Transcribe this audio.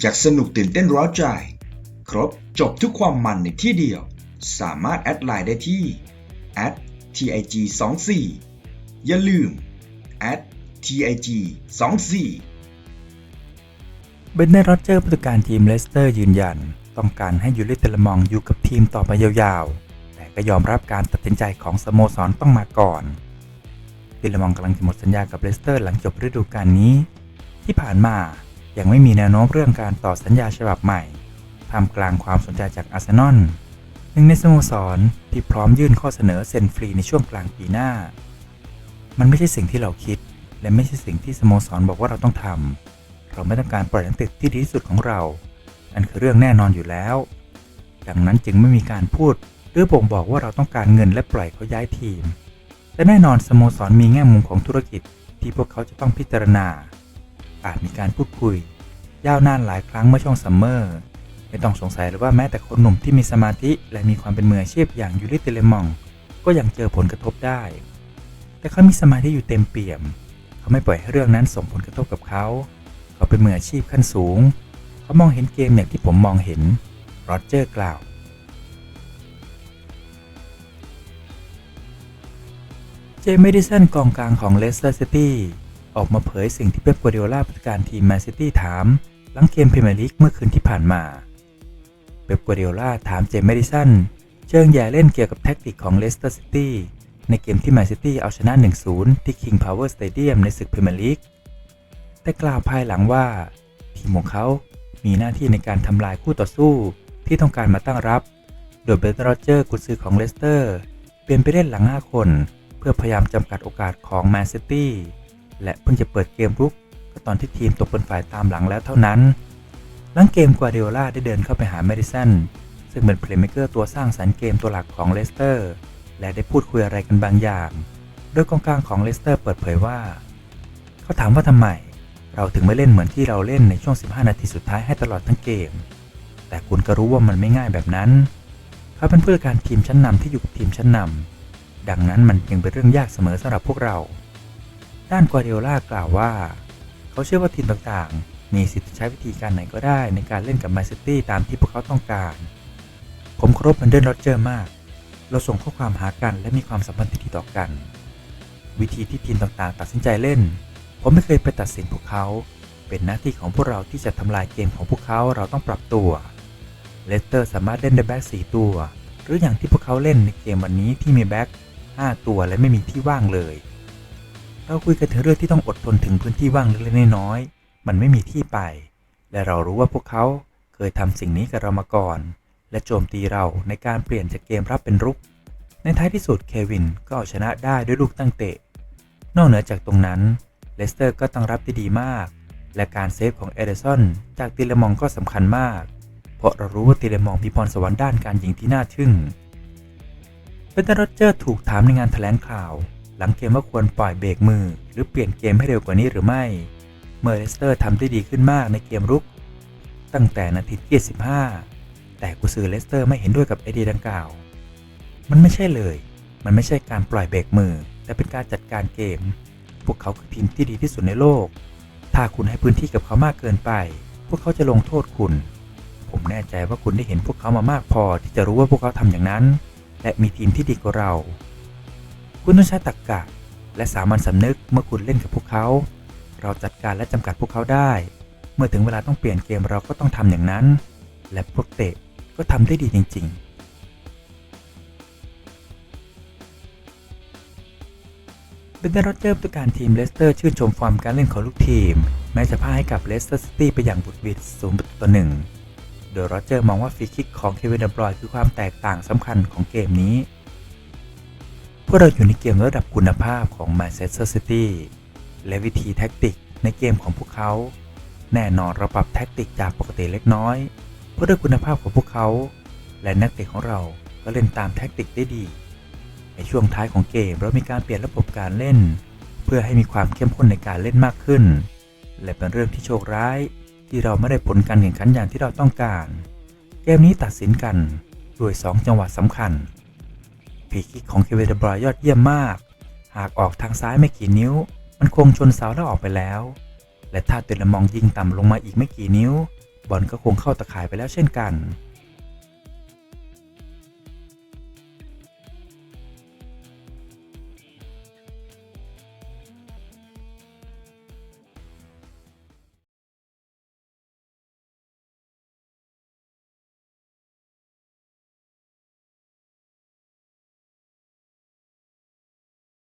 อยากสนุกตื่นเต้นร้าวใจ ครบจบทุกความมันในที่เดียว สามารถแอดไลน์ได้ที่ @tig 2 4อย่าลืม @tig 2 4เบนเนอร์โรเจอร์ผู้จัดการทีมเลสเตอร์ยืนยัน ต้องการให้ยูริเตลมองอยู่กับทีมต่อไปยาวๆ แต่ก็ยอมรับการตัดสินใจของสโมสรต้องมาก่อนเตลมองกำลังจะหมดสัญญากับเลสเตอร์หลังจบฤดูกาลนี้ ที่ผ่านมา ยังไม่มีแนวโน้มเรื่องการต่อสัญญาฉบับใหม่ท่ามกลางความสนใจจากอาร์เซนอลหนึ่งในสโมสรที่พร้อมยื่นข้อเสนอเซ็นฟรีในช่วงกลางปีหน้า มันไม่ใช่สิ่งที่เราคิด และไม่ใช่สิ่งที่สโมสรบอกว่าเราต้องทำเราไม่ต้องการปล่อยนักเตะที่ดีที่สุดของเรานั่นคือเรื่องแน่นอนอยู่แล้ว ดังนั้นจึงไม่มีการพูดหรือบ่งบอกว่าเราต้องการเงินและปล่อยเขาย้ายทีม แต่แน่นอนสโมสรมีแง่มุมของธุรกิจที่พวกเขาจะต้องพิจารณา อาจมีการพูดคุย ยาวนานหลายครั้งเมื่อช่วงซัมเมอร์ ไม่ต้องสงสัยเลยว่าแม้แต่คนหนุ่มที่มีสมาธิและมีความเป็นมืออาชีพอย่างยูริเตเลมอง ก็ยังเจอผลกระทบได้ แต่เขามีสมาธิอยู่เต็มเปี่ยม เขาไม่ปล่อยให้เรื่องนั้นส่งผลกระทบกับเขา เขาเป็นมืออาชีพขั้นสูง เขามองเห็นเกมอย่างที่ผมมองเห็นโรเจอร์กล่าวเจมส์ดิสันกองกลางของเลสเตอร์ซิตี้ ออกมาเผยสิ่งที่เป๊ปกัวเดโอล่าผู้จัดการทีมแมนซิตี้ถาม หลังเกมพรีเมียร์ลีกเมื่อคืนที่ผ่านมาเป๊ปกัวเดโอล่าถามเจมส์แมดิสันเชิงแย่เล่นเกี่ยวกับแท็กติกของเลสเตอร์ซิตี้ในเกมที่แมนซิตี้เอาชนะ 1-0 ที่ King Power Stadium ในศึกพรีเมียร์ลีกแต่กล่าวภายหลังว่า ทีมของเขา มีหน้าที่ในการทำลายคู่ต่อสู้ที่ต้องการมาตั้งรับ โดยเบรนท์โรเจอร์กุนซือของเลสเตอร์ เปลี่ยนไปเล่นหลัง 5 คน เพื่อพยายามจำกัดโอกาสของแมนซิตี้ และเพิ่งจะเปิดเกมรุกก็ตอนที่ทีมตกเป็นฝ่ายตามหลังแล้วเท่านั้น หลังเกมกัวเดโอลาได้เดินเข้าไปหาเมดิสันซึ่งเป็นเพลย์เมเกอร์ตัวสร้างสรรค์เกมตัวหลักของเลสเตอร์ และได้พูดคุยอะไรกันบางอย่าง โดยกองกลางของเลสเตอร์เปิดเผยว่า เขาถามว่าทำไม เราถึงไม่เล่นเหมือนที่เราเล่นในช่วง 15 นาทีสุดท้ายให้ตลอดทั้งเกม แต่คุณก็รู้ว่ามันไม่ง่ายแบบนั้น เขาเป็นผู้จัดการทีมชั้นนำที่อยู่กับทีมชั้นนำดังนั้นมันยังเป็นเรื่องยากเสมอสำหรับพวกเรา ด้านกัวเดโอลากล่าวว่า เขาเชื่อว่าทีมต่างๆ มีสิทธิ์ใช้วิธีการไหนก็ได้ในการเล่นกับแมนซิตี้ตามที่พวกเขาต้องการ ผมเคารพมันเดนโรเจอร์มาก เราส่งข้อความหากันและมีความสัมพันธ์ที่ดีต่อกัน วิธีที่ทีมต่างๆ ตัดสินใจเล่น ผมไม่เคยไปตัดสินพวกเขา เป็นหน้าที่ของพวกเราที่จะทำลายเกมของพวกเขาเราต้องปรับตัวเลสเตอร์สามารถเล่นได้แบ็ก4ตัว หรืออย่างที่พวกเขาเล่นในเกมวันนี้ที่มีแบ็ก5ตัวและไม่มีที่ว่างเลย เราคุยกันถึงเรื่องที่ต้องอดทนถึงพื้นที่ว่างเล็กๆน้อยๆมันไม่มีที่ไป และเรารู้ว่าพวกเขาเคยทำสิ่งนี้กับเรามาก่อน และโจมตีเราในการเปลี่ยนจากเกมรับเป็นรุก ในท้ายที่สุดเควินก็เอาชนะได้ด้วยลูกตั้งเตะ นอกเหนือจากตรงนั้นเลสเตอร์ก็ตั้งรับได้ดีมาก และการเซฟของเอเดสันจากติเลมองก็สำคัญมาก เพราะเรารู้ว่าติเลมองมีพรสวรรค์ด้านการยิงที่น่าทึ่งเบนเตอร์โรเจอร์ถูกถามในงานแถลงข่าว หลังเกมว่าควรปล่อยเบรกมือ หรือเปลี่ยนเกมให้เร็วกว่านี้หรือไม่ เมื่อเลสเตอร์ทำได้ดีขึ้นมากในเกมรุก ตั้งแต่นาทีที่15 แต่กุซือเลสเตอร์ไม่เห็นด้วยกับไอเดียดังกล่าว มันไม่ใช่เลย มันไม่ใช่การปล่อยเบรกมือ แต่เป็นการจัดการเกม พวกเขาคือทีมที่ดีที่สุดในโลก ถ้าคุณให้พื้นที่กับเขามากเกินไป พวกเขาจะลงโทษคุณ ผมแน่ใจว่าคุณได้เห็นพวกเขามามากพอที่จะรู้ว่าพวกเขาทำอย่างนั้น และมีทีมที่ดีกว่าเรา คุณต้องใช้ตรรกกะ และสามัญสำนึกเมื่อคุณเล่นกับพวกเขา เราจัดการและจำกัดพวกเขาได้ เมื่อถึงเวลาต้องเปลี่ยนเกมเราก็ต้องทำอย่างนั้น และพวกเตะก็ทำได้ดีจริง ๆเบนเดอร์โรเจอร์ผู้จัดการทีมเลสเตอร์ชื่นชมฟอร์มการเล่นของลูกทีม แม้จะพ่ายให้กับเลสเตอร์ซิตี้ไปอย่างบุดหวิดศูนย์ประตูต่อหนึ่งโดยโรเจอร์มองว่าฟรีคิกของเควินเดบรอยคือความแตกต่างสำคัญของเกมนี้ พวกเราอยู่ในเกมระดับคุณภาพของแมนเชสเตอร์ซิตี้และวิธีแท็กติกในเกมของพวกเขา แน่นอนเราปรับแท็กติกจากปกติเล็กน้อย เพื่อด้วยคุณภาพของพวกเขา และนักเตะของเราก็เล่นตามแท็กติกได้ดี ในช่วงท้ายของเกมเรามีการเปลี่ยนระบบการเล่น เพื่อให้มีความเข้มข้นในการเล่นมากขึ้น และเป็นเรื่องที่โชคร้ายที่เราไม่ได้ผลการแข่งขันอย่างที่เราต้องการ เกมนี้ตัดสินกันด้วย 2 จังหวะสำคัญ ฟรีคิกของเควินเดบรอยยอดเยี่ยมมาก หากออกทางซ้ายไม่กี่นิ้ว มันคงชนเสาแล้วออกไปแล้ว และถ้าเตลมองยิงต่ำลงมาอีกไม่กี่นิ้ว บอลก็คงเข้าตะข่ายไปแล้วเช่นกัน